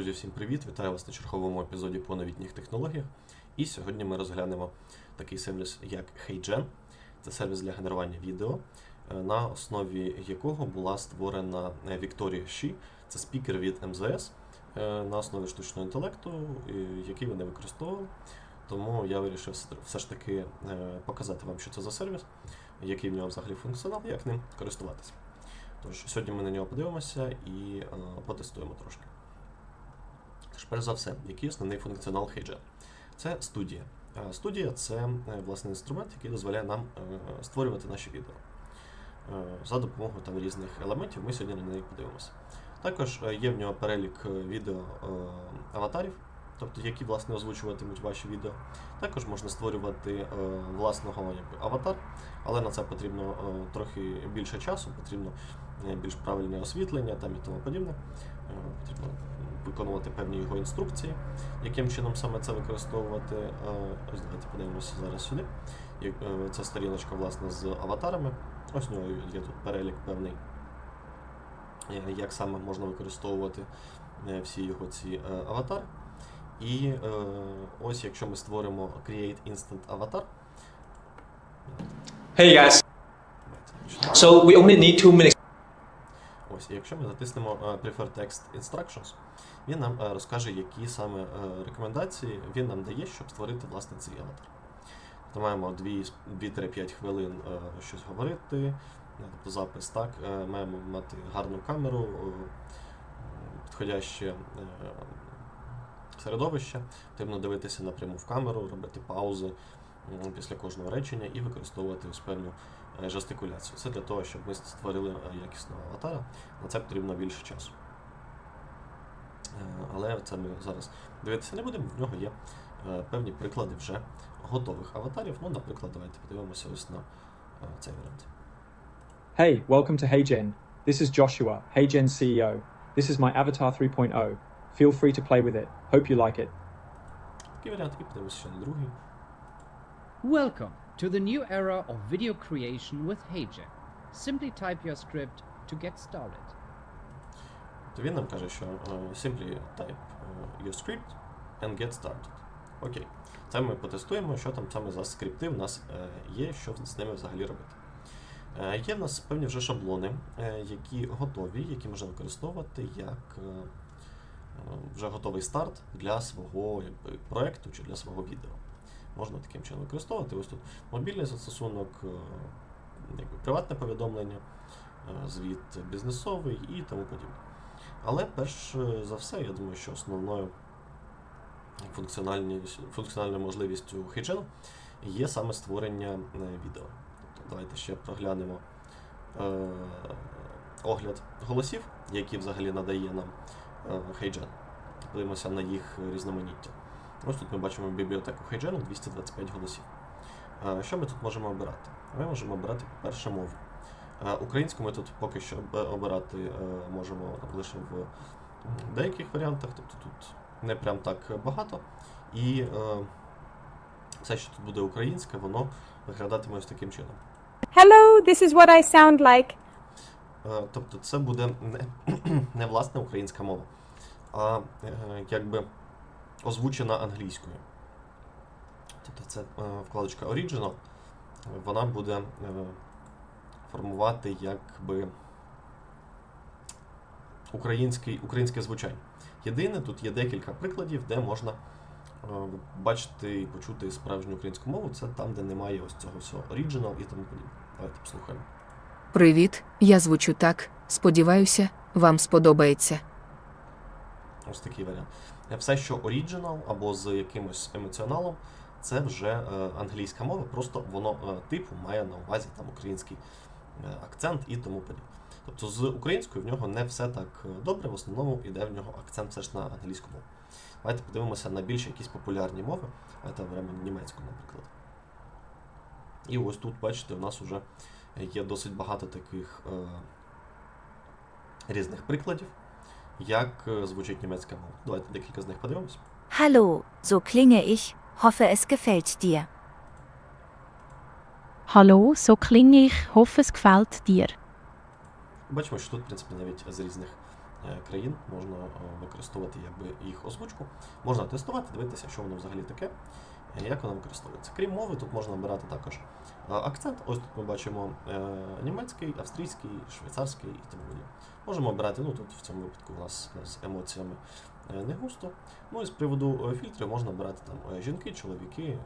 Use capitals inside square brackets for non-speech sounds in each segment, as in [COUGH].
Друзі, всім привіт! Вітаю вас на черговому епізоді по новітніх технологіях. І сьогодні ми розглянемо такий сервіс, як HeyGen. Це сервіс для генерування відео, е, на основі якого була створена е, Victoria Xi. Це спікер від МЗС е, на основі штучного інтелекту, який вони використовували. Тому я вирішив все- ж таки показати вам, що це за сервіс, який в нього взагалі функціонал, як ним користуватися. Тож сьогодні ми на нього подивимося і потестуємо трошки. Тож, перш за все, який основний функціонал HeyGen? Це студія. Е, Студія це е, власне інструмент, який дозволяє нам е, створювати наші відео. За допомогою там різних елементів ми сьогодні на них подивимося. Також є в нього перелік відео аватарів, тобто які власне озвучуватимуть ваші відео. Також можна створювати власного аватар, але на це потрібно трохи більше часу, потрібно більш правильне освітлення там і тому подібне. Е, Потрібно виконувати певні його інструкції, яким чином саме це використовувати. Е, Ось давайте подивимося зараз сюди. Е, Це сторіночка власне з аватарами. Ось у нього є тут перелік певний, е, як саме можна використовувати е, всі його ці е, аватари. І е, ось якщо ми створимо Create Instant Avatar. Hey guys, so we only need two minutes. Ось, і якщо ми затиснемо е, Prefer Text Instructions, він нам е, розкаже, які саме е, рекомендації він нам дає, щоб створити власне цей аватар. Тобто маємо 2-5 хвилин щось говорити, тобто запис так, маємо мати гарну камеру, підходяще середовище, потрібно дивитися напряму в камеру, робити паузи після кожного речення і використовувати ось певну жестикуляцію. Це для того, щоб ми створили е, якісного аватара. На це потрібно більше часу. Е, Але це ми зараз дивитися не будемо, в нього є е, певні приклади вже готових аватарів. Ну, наприклад, давайте подивимося ось на е, цей варіант. Hey, welcome to HeyGen. This is Joshua, HeyGen's CEO. This is my Avatar 3.0. Feel free to play with it. Hope you like it. Такий варіант, і подивимося ще на другий. Welcome to the new era of video creation with HeyGen. Simply type your script to get started. То він нам каже, що е, simply type е, your script and get started. Окей. Це ми потестуємо, що там саме за скрипти в нас е, є, що з ними взагалі робити. Є в нас певні вже шаблони, які готові, які можна використовувати як вже готовий старт для свого якби, проекту чи для свого відео. Можна таким чином використовувати. Ось тут мобільний застосунок, е, приватне повідомлення, е, звіт бізнесовий і тому подібне. Але перш е, за все, я думаю, що основною функціональною можливістю HeyGen є саме створення відео. Тобто давайте ще проглянемо е, огляд голосів, які взагалі надає нам HeyGen. Подивимося на їх різноманіття. Ось тут ми бачимо бібліотеку HeyGen 225 голосів. Е, Що ми тут можемо обирати? Ми можемо обирати першу мову. Е, Українську ми тут поки що обирати е, можемо лише в деяких варіантах, тобто тут не прям так багато. І е, все, що тут буде українське, воно виглядатиме ось таким чином. Hello, this is what I sound like. Е, Тобто це буде не, [CLEARS THROAT] не власне українська мова, а е, якби озвучена англійською. Тобто це е, вкладочка Original, вона буде е, формувати якби український, українське звучання. Єдине, тут є декілька прикладів, де можна е, бачити і почути справжню українську мову. Це там, де немає ось цього всього Original і тому подібне. Давайте послухаємо. Привіт, я звучу так. Сподіваюся, вам сподобається. Ось такий варіант. Все, що оріджинал або з якимось емоціоналом, це вже е, англійська мова, просто воно е, типу має на увазі там український е, акцент і тому подібне. Тобто з українською в нього не все так добре, в основному йде в нього акцент все ж на англійську мову. Давайте подивимося на більш якісь популярні мови. Давайте беремо німецьку, наприклад. І ось тут, бачите, у нас вже є досить багато таких е, різних прикладів як е, звучить німецька мова. Давайте декілька з них подивимось. Hallo, so klinge ich, hoffe es gefällt dir. Hallo, so klinge ich, hoffe es gefällt dir. Бачимо, що тут, в принципі, навіть з різних е, країн можна е, використовувати якби, їх озвучку. Можна тестувати, дивитися, що воно взагалі таке, як воно використовується. Крім мови, тут можна обирати також акцент. Ось тут ми бачимо німецький, австрійський, швейцарський і тому подібне. Можемо обирати, ну тут в цьому випадку у нас з емоціями е, не густо. Ну і з приводу е, фільтрів можна обирати там е, жінки, чоловіки,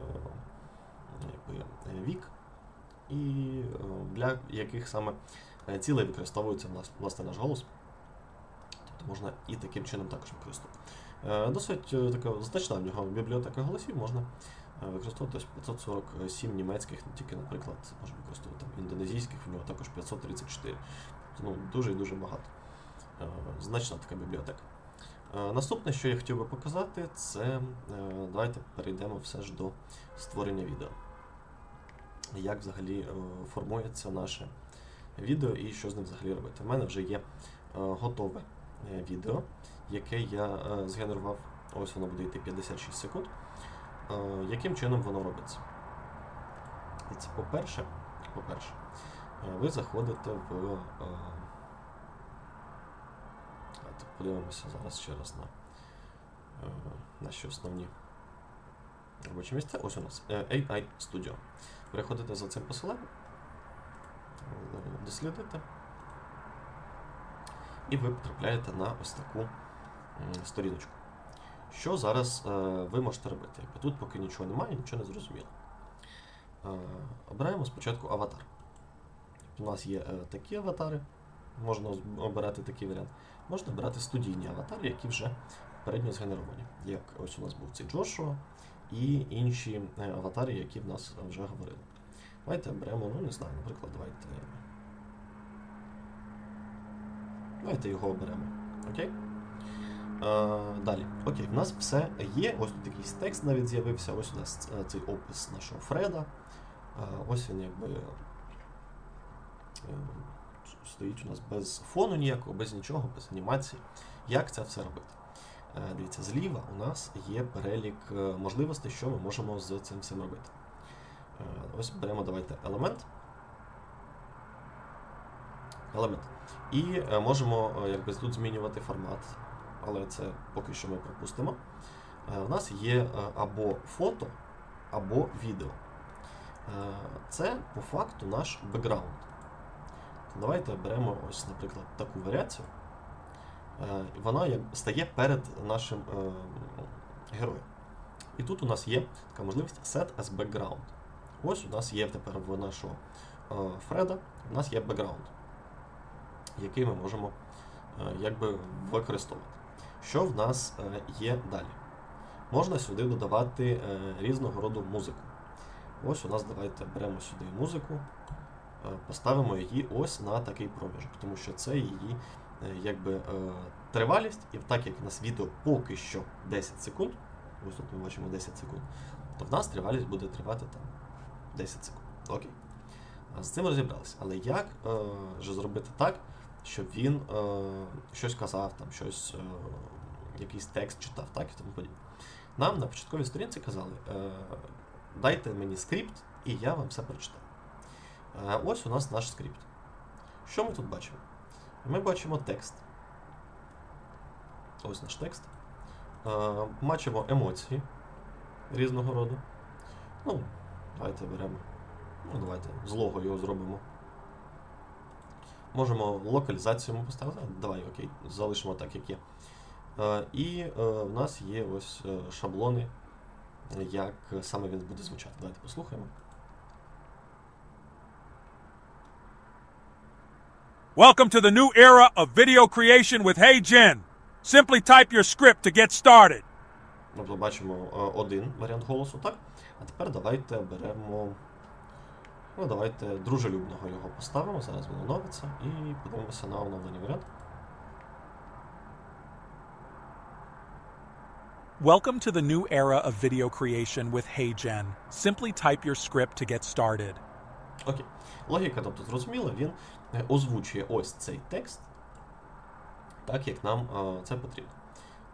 вік, і для яких саме цілей використовується власне наш голос. Тобто можна і таким чином також використовувати. Досить така значна в нього бібліотека голосів, можна використовувати 547 німецьких, не тільки, наприклад, можна використовувати там, індонезійських, в нього також 534. Ну, дуже і дуже багато. Е, Значна така бібліотека. Е, Наступне, що я хотів би показати, це е, давайте перейдемо все ж до створення відео. Як взагалі формується наше відео і що з ним взагалі робити. У мене вже є готове відео, яке я згенерував. Ось воно буде йти 56 секунд. Яким чином воно робиться? По-перше, по-перше, ви заходите в. е, подивимося зараз ще раз на е, наші основні робочі місця. Ось у нас е, AI Studio. Переходите за цим посиланням, е, дослідите, і ви потрапляєте на ось таку сторіночку. Що зараз е, ви можете робити? Тут поки нічого немає, нічого не зрозуміло. Е, обираємо спочатку аватар. У нас є е, такі аватари, можна обирати такий варіант. Можна обирати студійні аватари, які вже попередньо згенеровані. Як ось у нас був цей Джошуа і інші е, аватари, які в нас вже говорили. Давайте беремо, ну не знаю, наприклад, давайте. Давайте його оберемо. Окей? Е, далі. Окей, в нас все є. Ось тут якийсь текст навіть з'явився. Ось у нас е, цей опис нашого Фреда. Е, ось він якби. Е, Стоїть у нас без фону ніякого, без нічого, без анімації. Як це все робити? Е, Дивіться, зліва у нас є перелік е, можливостей, що ми можемо з цим всім робити. Ось беремо давайте елемент. Елемент. І можемо якби тут змінювати формат, але це поки що ми пропустимо. У нас є або фото, або відео. Це по факту наш бекграунд. Давайте беремо ось, наприклад, таку варіацію. Е, Вона стає перед нашим е, героєм. І тут у нас є така можливість set as background. Ось у нас є тепер в нашого е, Фреда, у нас є бекграунд, який ми можемо якби використовувати. Що в нас є далі? Можна сюди додавати різного роду музику. Ось у нас давайте беремо сюди музику, поставимо її ось на такий проміжок, тому що це її е, якби, е, тривалість, і так як у нас відео поки що 10 секунд, ось тут ми бачимо 10 секунд, то в нас тривалість буде тривати там 10 секунд. Окей. З цим розібралися. Але як е, зробити так, щоб він е, щось казав, там, щось, е, якийсь текст читав, так і тому подібне. Нам на початковій сторінці казали, е, дайте мені скрипт, і я вам все прочитаю. Е, ось у нас наш скрипт. Що ми тут бачимо? Ми бачимо текст. Ось наш текст. Е, бачимо емоції різного роду. Ну, давайте беремо. Ну, давайте злого його зробимо. Можемо локалізацію поставити. Давай, окей, залишимо так, як є. Е, і в нас є ось шаблони, як саме він буде звучати. Давайте послухаємо. Welcome to the new era of video creation with HeyGen. Simply type your script to get started. Тобто бачимо е, один варіант голосу, так? А тепер давайте беремо. Ну, давайте дружелюбного його поставимо. Зараз він оновиться і подивимося на оновлені варіант. Welcome to the new era of video creation with HeyGen. Simply type your script to get started. Окей. Логіка, тобто, зрозуміла, він е, озвучує ось цей текст, так як нам е, це потрібно.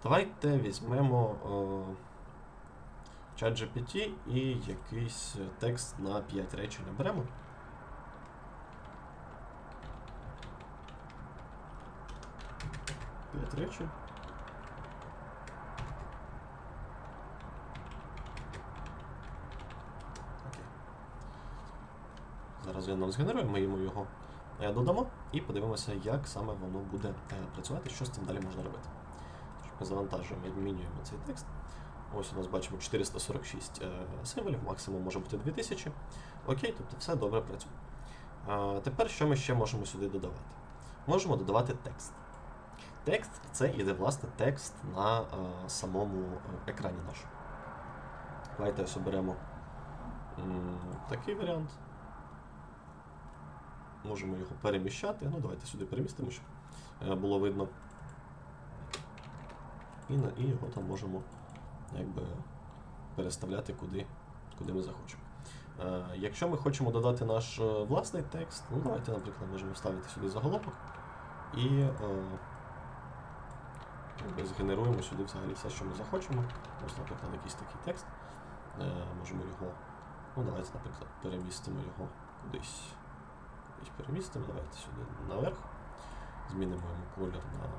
Давайте візьмемо е, ChatGPT і якийсь е, текст на 5 речень оберемо. 5 речень. Зараз він нам згенерує, йому його е, додамо і подивимося, як саме воно буде е, працювати, що з цим далі можна робити. Тож Ми завантажуємо, відмінюємо цей текст. Ось у нас бачимо 446 е, символів, максимум може бути 2000. Окей, тобто все добре працює. Тепер що ми ще можемо сюди додавати? Можемо додавати текст. Текст це іде власне текст на е, самому е, екрані нашому. Давайте ось оберемо такий варіант. Можемо його переміщати. Ну, давайте сюди перемістимо, щоб е, було видно. І, на, і його там можемо якби переставляти куди, куди ми захочемо. Е, якщо ми хочемо додати наш е, власний текст, ну давайте, наприклад, можемо вставити сюди заголовок і е, якби згенеруємо сюди взагалі все, що ми захочемо. Ось, наприклад, якийсь такий текст. Е, можемо його, ну давайте, наприклад, перемістимо його кудись. Кудись перемістимо, давайте сюди наверх. Змінимо йому колір на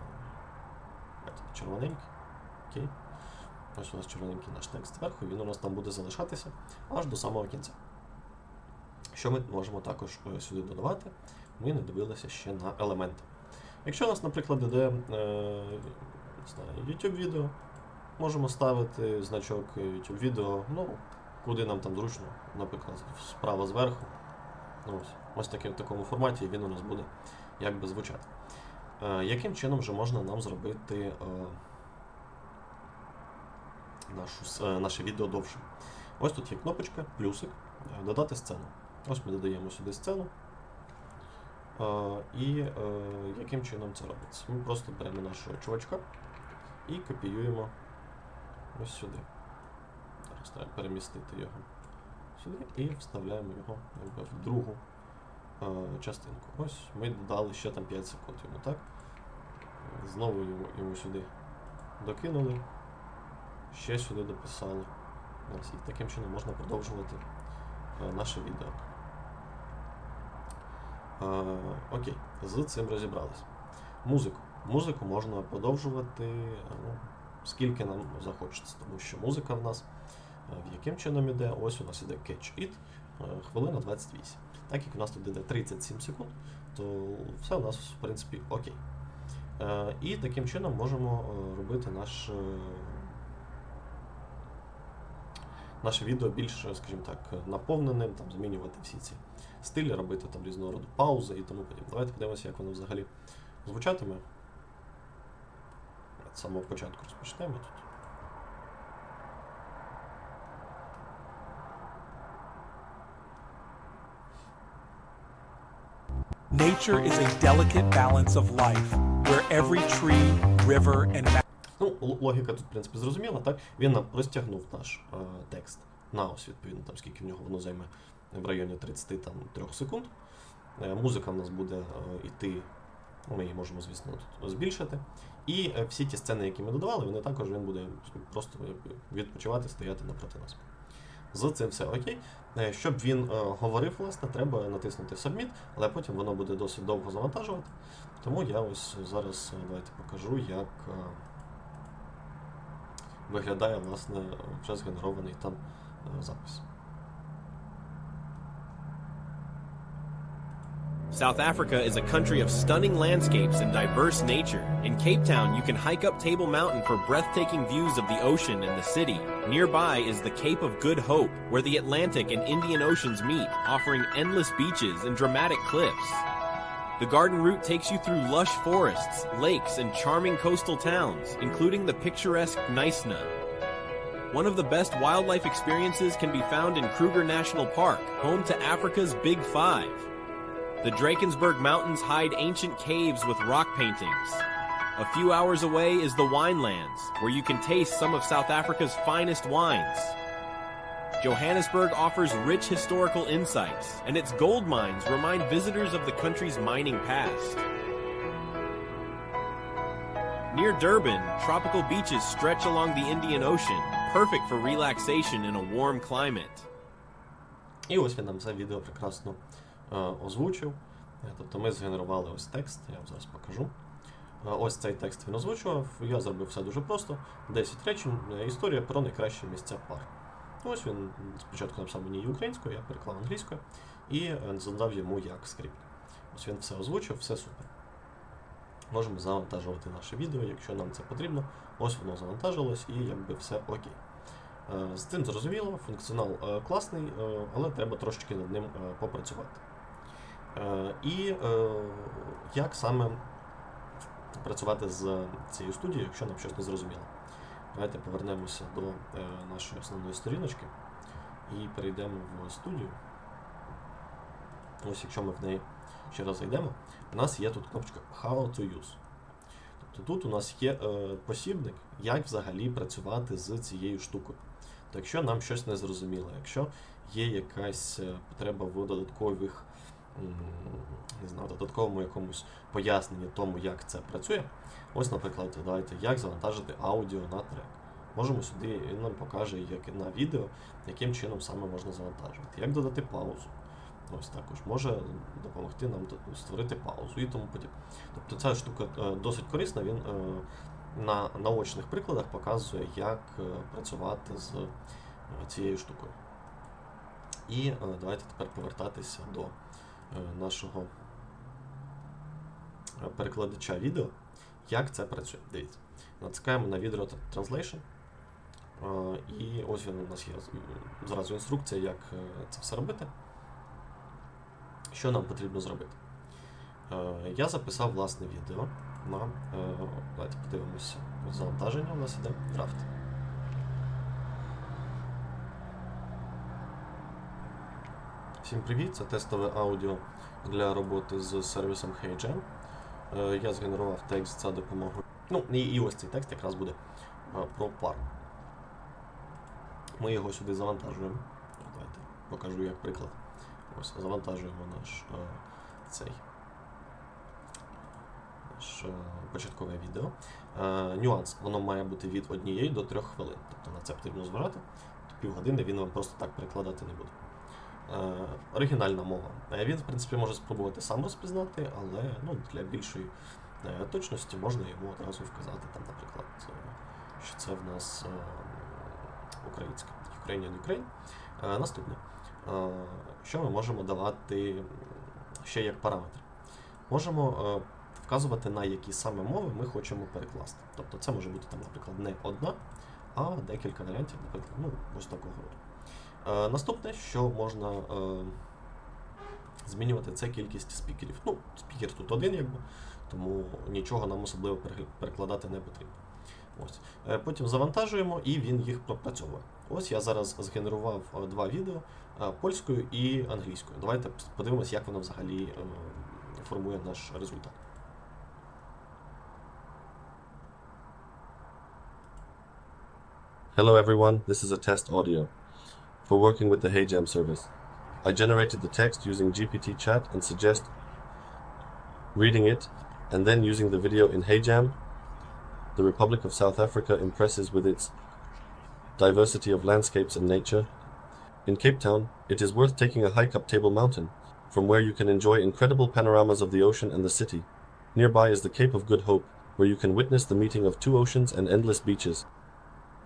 червоненький. Окей. Ось у нас червоненький наш текст зверху, він у нас там буде залишатися аж до самого кінця. Що ми можемо також е, сюди додавати? Ми не дивилися ще на елементи. Якщо у нас, наприклад, іде е, YouTube відео, можемо ставити значок YouTube відео, ну, куди нам там зручно, наприклад, справа зверху. Ось, ось таки, в такому форматі він у нас буде якби звучати. Е, яким чином же можна нам зробити е, нашу, е, наше відео довшим? Ось тут є кнопочка, плюсик, е, додати сцену. Ось ми додаємо сюди сцену. Е, і е, яким чином це робиться? Ми просто беремо нашого чувачка і копіюємо ось сюди. Зараз треба перемістити його сюди і вставляємо його в другу е, частинку. Ось ми додали ще там 5 секунд йому, так? Знову йому, йому сюди докинули, ще сюди дописали. Ось, і таким чином можна продовжувати е, наше відео. Е, окей, з цим розібрались. Музику. Музику можна подовжувати е, ну, скільки нам захочеться, тому що музика в нас яким чином іде? Ось у нас іде Catch It, е, хвилина 28. Так як у нас тут іде 37 секунд, то все у нас в принципі окей. Е, І таким чином можемо е, робити наш, е, наше відео більш, е, скажімо так, наповненим, там, змінювати всі ці стилі, робити там різного роду паузи і тому подібне. Давайте подивимося, як воно взагалі звучатиме. З самого початку розпочнемо тут. Nature is a delicate balance of life, where every tree, river, and. Ну, логіка тут, в принципі, зрозуміла, так? Він нам розтягнув наш е, текст на ось, відповідно, там, скільки в нього воно займе в районі 33 секунд. Е, музика в нас буде е, йти, ну, ми її можемо, звісно, тут збільшити. І е, всі ті сцени, які ми додавали, вони також він буде просто відпочивати, стояти напроти нас. З цим все окей. Е, Щоб він е, говорив, власне, треба натиснути Submit, але потім воно буде досить довго завантажувати. Тому я ось зараз е, давайте покажу, як виглядає власне вже згенерований там запис. South Africa is a country of stunning landscapes and diverse nature. In Cape Town, you can hike up Table Mountain for breathtaking views of the ocean and the city. Nearby is the Cape of Good Hope, where the Atlantic and Indian Oceans meet, offering endless beaches and dramatic cliffs. The garden route takes you through lush forests, lakes, and charming coastal towns, including the picturesque Knysna. One of the best wildlife experiences can be found in Kruger National Park, home to Africa's Big Five. The Drakensberg Mountains hide ancient caves with rock paintings. A few hours away is the Winelands, where you can taste some of South Africa's finest wines. Johannesburg offers rich historical insights, and its gold mines remind visitors of the country's mining past. Near Durban, tropical beaches stretch along the Indian Ocean, perfect for relaxation in a warm climate. І ось він нам це відео прекрасно е, озвучив. Е, Тобто ми згенерували ось текст, я вам зараз покажу. Ось цей текст він озвучував. Я зробив все дуже просто. 10 речень, е, історія про найкращі місця пар. Ось він спочатку написав мені українською, я переклав англійською і е, задав йому як скрипт. Ось він все озвучив, все супер. Можемо завантажувати наше відео, якщо нам це потрібно. Ось воно завантажилось і якби все окей. Е, З цим зрозуміло, функціонал е, класний, е, але треба трошечки над ним е, попрацювати. Е, І е, як саме працювати з цією студією, якщо нам щось не зрозуміло. Давайте повернемося до е, нашої основної сторіночки і перейдемо в студію. Ось якщо ми в неї ще раз зайдемо, у нас є тут кнопочка How to use. Тобто тут у нас є посібник, як взагалі працювати з цією штукою. То якщо нам щось не зрозуміло, якщо є якась потреба в додаткових, не знаю, додатковому якомусь поясненні тому, як це працює. Ось, наприклад, давайте, як завантажити аудіо на трек. Можемо сюди, він нам покаже, як на відео, яким чином саме можна завантажувати. Як додати паузу. Ось також може допомогти нам створити паузу і тому подібне. Тобто ця штука е, досить корисна, він е, на наочних прикладах показує, як е, працювати з цією штукою. І давайте тепер повертатися до нашого е, перекладача відео. Як це працює? Дивіться. Натискаємо на Video Translation. е, І ось він у нас є зразу інструкція, як е, це все робити. Що нам потрібно зробити? Е, Я записав власне відео на. е, Давайте подивимося. Завантаження у нас іде драфт. Всім привіт! Це тестове аудіо для роботи з сервісом HeyGen. Е, Я згенерував текст за допомогою. Ну, і, ось цей текст якраз буде е, про пар. Ми його сюди завантажуємо. Давайте покажу як приклад. Ось завантажуємо наш е, цей наш початкове відео. Нюанс, воно має бути від однієї до трьох хвилин. Тобто на це потрібно зважати. Півгодини він вам просто так перекладати не буде. Е, оригінальна мова. Е, Він, в принципі, може спробувати сам розпізнати, але ну, для більшої е, точності можна йому одразу вказати, там, наприклад, що це в нас українське. Ukrainian Ukraine. Наступне. Що ми можемо давати ще як параметр? Можемо вказувати, на які саме мови ми хочемо перекласти. Тобто це може бути, там, наприклад, не одна, а декілька варіантів, наприклад, ну, ось такого роду. Е, Наступне, що можна е, змінювати, це кількість спікерів. Ну, спікер тут один, якби, тому нічого нам особливо пере- перекладати не потрібно. Ось. Е, Потім завантажуємо і він їх пропрацьовує. Ось я зараз згенерував два відео польською і англійською. Давайте подивимось, як воно взагалі формує наш результат. Hello everyone, this is a test audio for working with the HeyJam service. I generated the text using GPT chat and suggest reading it and then using the video in HeyJam. The Republic of South Africa impresses with its diversity of landscapes and nature. In Cape Town, it is worth taking a hike up Table Mountain, from where you can enjoy incredible panoramas of the ocean and the city. Nearby is the Cape of Good Hope, where you can witness the meeting of two oceans and endless beaches.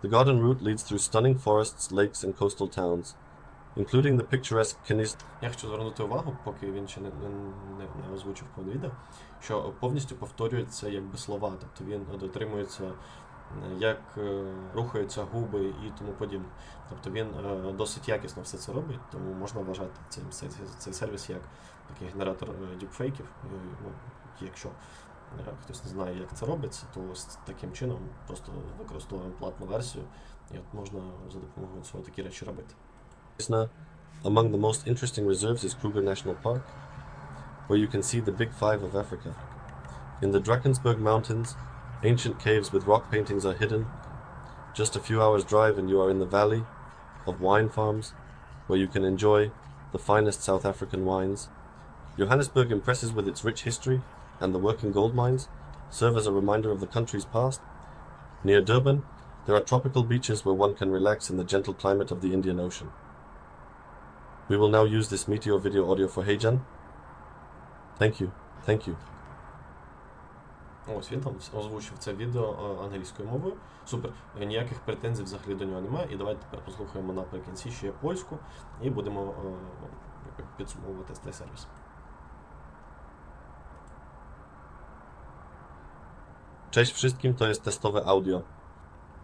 The garden route leads through stunning forests, lakes, and coastal towns, including the picturesque Canis. Я хочу звернути увагу, поки він ще не, не, не, озвучив повне відео, що повністю повторюються якби слова, тобто він дотримується, е, як е, рухаються губи і тому подібне. Тобто він е, досить якісно все це робить, тому можна вважати цей, цей, цей сервіс як такий генератор діпфейків. Ну, якщо хтось не знає, як це робиться, то ось таким чином просто використовуємо платну версію, і от можна за допомогою цього такі речі робити. Isna. Among the most interesting reserves is Kruger National Park, where you can see the Big Five of Africa. In the Drakensberg Mountains, ancient caves with rock paintings are hidden. Just a few hours' drive, and you are in the valley of wine farms, where you can enjoy the finest South African wines. Johannesburg impresses with its rich history, and the working gold mines serve as a reminder of the country's past. Near Durban, there are tropical beaches where one can relax in the gentle climate of the Indian Ocean. We will now use this Meteor video audio for Heijan. Thank you. Thank you. Ось він там озвучив це відео е, англійською мовою. Супер. Е, Ніяких претензій взагалі до нього немає. І давайте тепер послухаємо наприкінці ще польську і будемо е, підсумовувати цей сервіс. Cześć wszystkim, to jest testowe audio.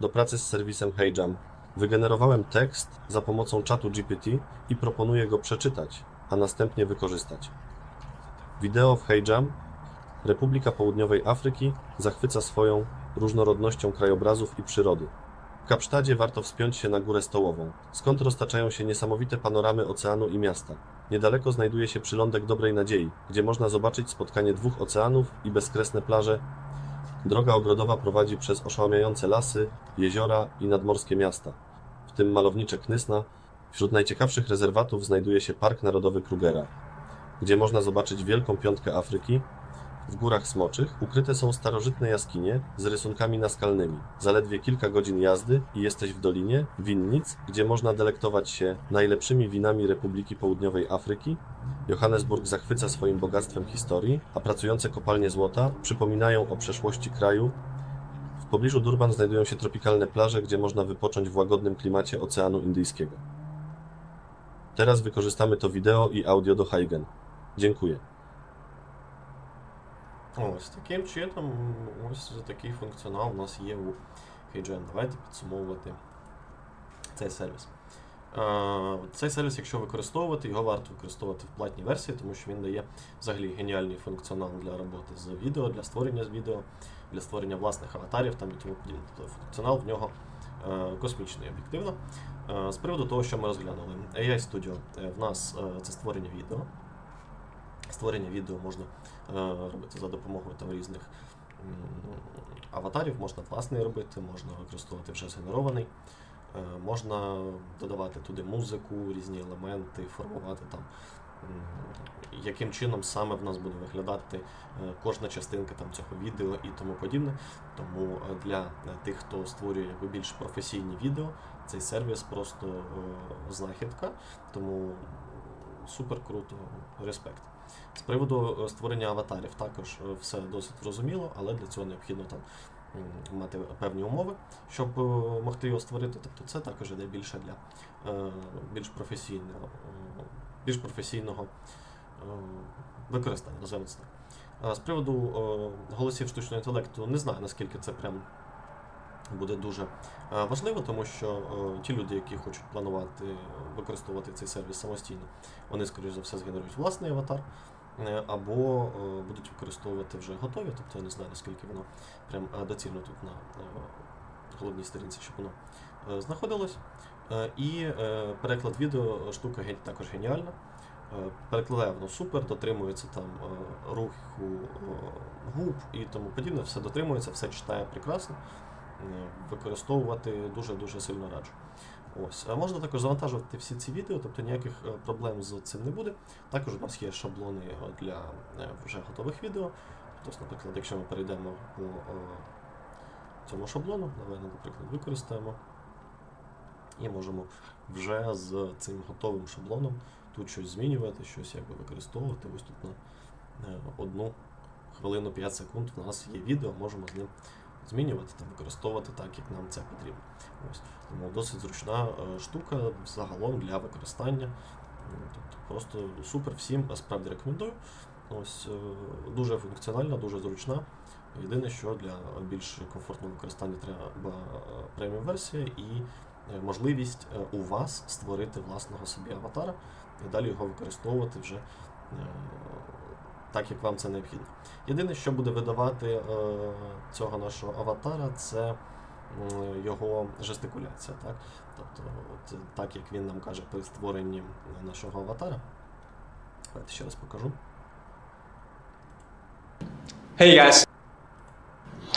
Do pracy z serwisem HeyJam. Wygenerowałem tekst za pomocą czatu GPT i proponuję go przeczytać, a następnie wykorzystać. Wideo w HeyJam Republika Południowej Afryki zachwyca swoją różnorodnością krajobrazów i przyrody. W Kapsztadzie warto wspiąć się na górę stołową, skąd roztaczają się niesamowite panoramy oceanu i miasta. Niedaleko znajduje się przylądek Dobrej Nadziei, gdzie można zobaczyć spotkanie dwóch oceanów i bezkresne plaże Droga ogrodowa prowadzi przez oszałamiające lasy, jeziora i nadmorskie miasta, w tym malownicze Knysna. Wśród najciekawszych rezerwatów znajduje się Park Narodowy Krugera, gdzie można zobaczyć Wielką Piątkę Afryki. W Górach Smoczych ukryte są starożytne jaskinie z rysunkami naskalnymi. Zaledwie kilka godzin jazdy i jesteś w dolinie Winnic, gdzie można delektować się najlepszymi winami Republiki Południowej Afryki Johannesburg zachwyca swoim bogactwem historii, a pracujące kopalnie złota przypominają o przeszłości kraju. W pobliżu Durban znajdują się tropikalne plaże, gdzie można wypocząć w łagodnym klimacie Oceanu Indyjskiego. Teraz wykorzystamy to wideo i audio do Heigen. Dziękuję. Ось таким чином, ось такий функціонал у нас є у HeyGen. Давайте підсумовувати цей сервіс. Цей сервіс, якщо використовувати, його варто використовувати в платній версії, тому що він дає взагалі геніальний функціонал для роботи з відео, для створення з відео, для створення власних аватарів там і тому подібне. Тобто функціонал в нього е, космічний об'єктивно. Е, З приводу того, що ми розглянули, AI Studio е, в нас це створення відео. Створення відео можна е, робити за допомогою там різних аватарів, можна власний робити, можна використовувати вже згенерований. Е, Можна додавати туди музику, різні елементи, формувати там, яким чином саме в нас буде виглядати е, кожна частинка там, цього відео і тому подібне. Тому для тих, хто створює якби, більш професійні відео, цей сервіс просто знахідка. Тому супер круто, респект. З приводу е, створення аватарів також е, все досить зрозуміло, але для цього необхідно там мати певні умови, щоб е, могти його створити. Тобто це також іде більше для більш професійного, більш професійного використання. З приводу голосів штучного інтелекту не знаю, наскільки це прям буде дуже е, важливо, тому що е, ті люди, які хочуть планувати використовувати цей сервіс самостійно, вони, скоріш за все, згенерують власний аватар. е, Або будуть використовувати вже готові, тобто я не знаю, наскільки воно прям доцільно тут на головній сторінці, щоб воно знаходилось. І переклад відео штука також геніальна. Перекладає воно супер, дотримується там руху губ і тому подібне, все дотримується, все читає прекрасно. Е, Використовувати дуже-дуже сильно раджу. Ось. Можна також завантажувати всі ці відео, тобто ніяких е, проблем з цим не буде. Також у нас є шаблони для е, вже готових відео. Тобто, наприклад, якщо ми перейдемо по цьому шаблону, давай, наприклад, використаємо. І можемо вже з цим готовим шаблоном тут щось змінювати, щось якби використовувати. Ось тут на одну хвилину 5 секунд в нас є відео, можемо з ним змінювати та використовувати так, як нам це потрібно. Ось. Тому досить зручна е, штука загалом для використання. Тобто просто супер всім е, справді рекомендую. Ось е, дуже функціональна, дуже зручна. Єдине, що для більш комфортного використання треба преміум версія і е, можливість е, у вас створити власного собі аватара і далі його використовувати вже е, так, як вам це необхідно. Єдине, що буде видавати е, цього нашого аватара, це його жестикуляція. Так? Тобто, от, так як він нам каже при створенні нашого аватара. Давайте ще раз покажу. Hey guys.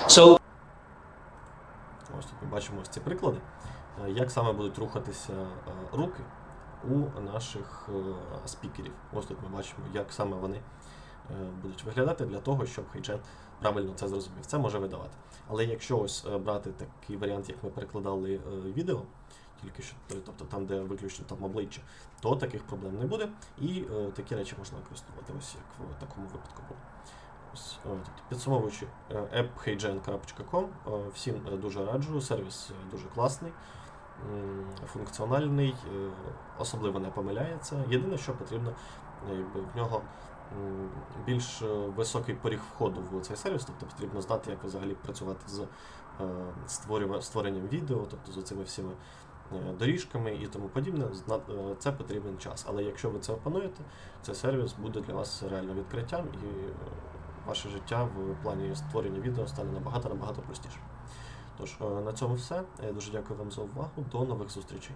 So Ось тут ми бачимо ось ці приклади, е, як саме будуть рухатися е, руки у наших спікерів. Ось тут ми бачимо, як саме вони будуть виглядати для того, щоб HeyGen правильно це зрозумів. Це може видавати. Але якщо ось е, брати такий варіант, як ми перекладали е, відео, тільки що, е, тобто там, де виключно там обличчя, то таких проблем не буде, і е, такі речі можна використовувати ось як в такому випадку було. Е, Підсумовуючи, е, app.heygen.com, е, всім е, дуже раджу, сервіс е, дуже класний, функціональний, е, особливо не помиляється. Єдине, що потрібно, е, якби в нього більш е, високий поріг входу в цей сервіс, тобто потрібно знати, як взагалі працювати з е, створенням відео, тобто з цими всіми е, доріжками і тому подібне. Е, Це потрібен час. Але якщо ви це опануєте, цей сервіс буде для вас реально відкриттям і е, ваше життя в плані створення відео стане набагато набагато простіше. Тож е, на цьому все. Я дуже дякую вам за увагу. До нових зустрічей.